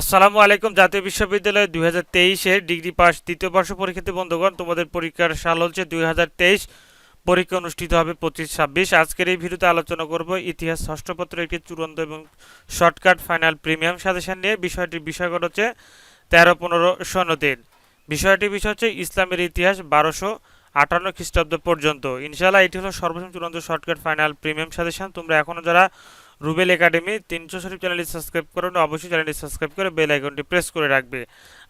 আসসালামু আলাইকুম, জাতীয় বিশ্ববিদ্যালয় দুই হাজার তেইশের ডিগ্রি পাস দ্বিতীয় বর্ষ পরীক্ষার্থী বন্ধুগণ, তোমাদের পরীক্ষার সাল হচ্ছে দুই হাজার তেইশ। পরীক্ষা অনুষ্ঠিত হবে পঁচিশ ছাব্বিশ। আজকের এই ভিডিওতে আলোচনা করব ইতিহাস ষষ্ঠপত্র একটি চূড়ান্ত এবং শর্টকাট ফাইনাল প্রিমিয়াম সাজেশন নিয়ে। বিষয়টির বিষয়গত হচ্ছে তেরো পনেরো শূন্য তিন বিষয়টির বিষয় হচ্ছে ইসলামের ইতিহাস বারোশো আটান্ন খ্রিস্টাব্দ পর্যন্ত। ইনশাআল্লাহ এটি হলো সর্বপ্রথম চূড়ান্ত শর্টকাট ফাইনাল প্রিমিয়াম সাজেশন। তোমরা এখনও যারা রুবেল একাডেমি, তিনশো শরীফ চ্যানেলটি সাবস্ক্রাইব করুন অবশ্যই চ্যানেলটি সাবস্ক্রাইব করে বেল আইকনটি প্রেস করে রাখবে।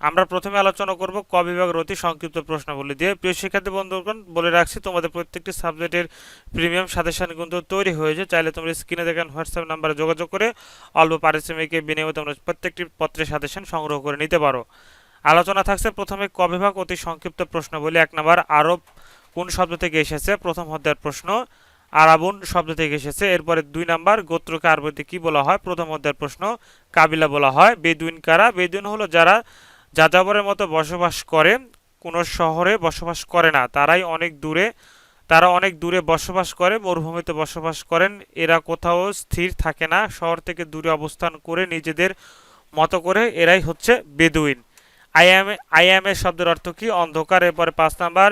আমরা প্রথমে আলোচনা করব ক বিভাগের অতি সংক্ষিপ্ত প্রশ্নাবলী দিয়ে। প্রিয় শিক্ষার্থী বন্ধুগণ, বলে রাখছি তোমাদের প্রত্যেকটি সাবজেক্টের প্রিমিয়াম সাজেশন কিন্তু তৈরি হয়েছে। চাইলে তোমরা স্ক্রিনে দেখেন হোয়াটসঅ্যাপ নাম্বারে যোগাযোগ করে অল্প পারিশ্রমিকের বিনিময়ে তোমরা প্রত্যেকটি পত্রের সাজেশন সংগ্রহ করে নিতে পারো। আলোচনা থাকছে প্রথমে ক বিভাগ অতি সংক্ষিপ্ত প্রশ্নাবলী, এক নম্বর আরব কোন শব্দ থেকে এসেছে? প্রথম অধ্যায়ের প্রশ্ন। আরাবুন শব্দ থেকে এসেছে। এরপরে দুই নাম্বার, গোত্রকে আরবিতে কি বলা হয়? প্রথম অধ্যায়ের প্রশ্ন, কাবিলা বলা হয়। বেদুইন কারা? বেদুইন হলো যারা যাযাবরের মতো বসবাস করে, কোনো শহরে বসবাস করে না। তারাই অনেক দূরে, তারা অনেক দূরে বসবাস করে, মরুভূমিতে বসবাস করেন। এরা কোথাও স্থির থাকে না, শহর থেকে দূরে অবস্থান করে নিজেদের মতো করে এরাই হচ্ছে বেদুইন। আইএম আইএমএ শব্দের অর্থ কি? অন্ধকার। এরপরে পাঁচ নাম্বার,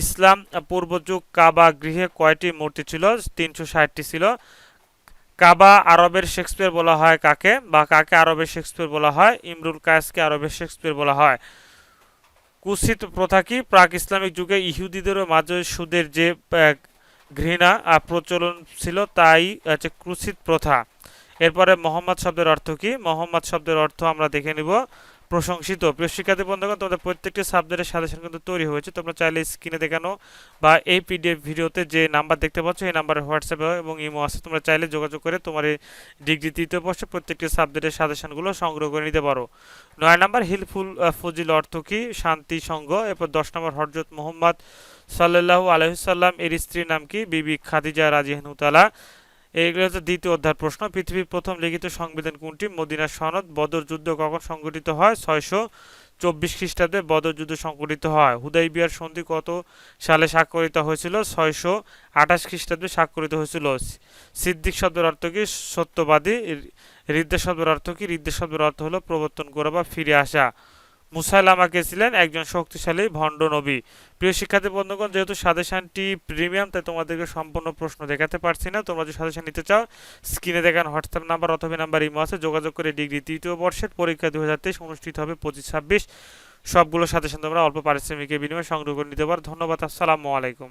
ইসলাম পূর্বযুগ কাবা গৃহে কয়টি মূর্তি ছিল? তিনশো ষাটটি ছিল। কাবা আরবের শেক্সপিয়ার বলা হয় কাকে? বা কাকে আরবের শেক্সপিয়ার বলা হয়? ইমরুল কায়েসকে আরবের শেক্সপিয়ার বলা হয়। কুসিত প্রথা কি? প্রাক ইসলামিক যুগে ইহুদিদেরও মাঝে সুদের যে ঘৃণা প্রচলন ছিল, তাই হচ্ছে ক্রুসিত প্রথা। এরপরে মোহাম্মদ শব্দের অর্থ কি? মোহাম্মদ শব্দের অর্থ আমরা দেখে নিব। প্রশংসিত। প্রিয় শিক্ষার্থী বন্ধুগণ, তোমাদের প্রত্যেকটি সাবজেক্টের সাজেশন কিন্তু তৈরি হয়েছে। তোমরা চাইলে স্ক্রিনে দেখানো বা এই পিডিএফ ভিডিওতে যে নাম্বার দেখতে পাচ্ছ, এই নাম্বারে হোয়াটসঅ্যাপে এবং ইমো আছে, তোমরা চাইলে যোগাযোগ করে তোমার এই ডিগ্রি তৃতীয় বর্ষে প্রত্যেকটি সাবজেক্টের সাজেশনগুলো সংগ্রহ করে নিতে পারো। নয় নাম্বার হিলফুল ফজিল অর্থ কি? শান্তি, সঙ্গ। এরপর দশ নম্বর হরজত মোহাম্মদ সাল্লাল্লাহু আলহিসাল্লাম এর স্ত্রীর নাম কি? বিবি খাদিজা রাজিহনুতালা এইগুলো হচ্ছে দ্বিতীয় অধ্যায় প্রশ্ন। পৃথিবীর প্রথম লিখিত সংবিধান কোনটি? মদিনার সনদ, বদর যুদ্ধ কখন সংঘটিত হয়? ছয়শো চব্বিশ খ্রিস্টাব্দে বদর যুদ্ধ সংঘটিত হয়। হুদাই বিহার সন্ধি কত সালে স্বাক্ষরিত হয়েছিল? ছয়শো আঠাশ খ্রিস্টাব্দে স্বাক্ষরিত হয়েছিল। সিদ্দিক শব্দের অর্থ কি? সত্যবাদী। ঋদ্ধ শব্দের অর্থ কি? ঋদ্ধ শব্দের অর্থ হলো প্রবর্তন করা বা ফিরে আসা। মুসাইলামাকে ছিলেন একজন শক্তিশালী ভণ্ড নবী। প্রিয় শিক্ষার্থী, বন্ধুগণ, যেহেতু সাদেশানটি প্রিমিয়াম, তাই তোমাদেরকে সম্পূর্ণ প্রশ্ন দেখাতে পারছি না। তোমরা যদি সাজেশান নিতে চাও, স্ক্রিনে দেখান হোয়াটসঅ্যাপ নাম্বার অথবা নাম্বার ইমো আছে, যোগাযোগ করে ডিগ্রি তৃতীয় বর্ষের পরীক্ষা দু হাজার তেইশ অনুষ্ঠিত হবে পঁচিশ ছাব্বিশ। সবগুলো সাজেশান তোমরা অল্প পারিশ্রমিকের বিনিময়ে সংগ্রহ করে নিতে পারো। ধন্যবাদ, আসসালামু আলাইকুম।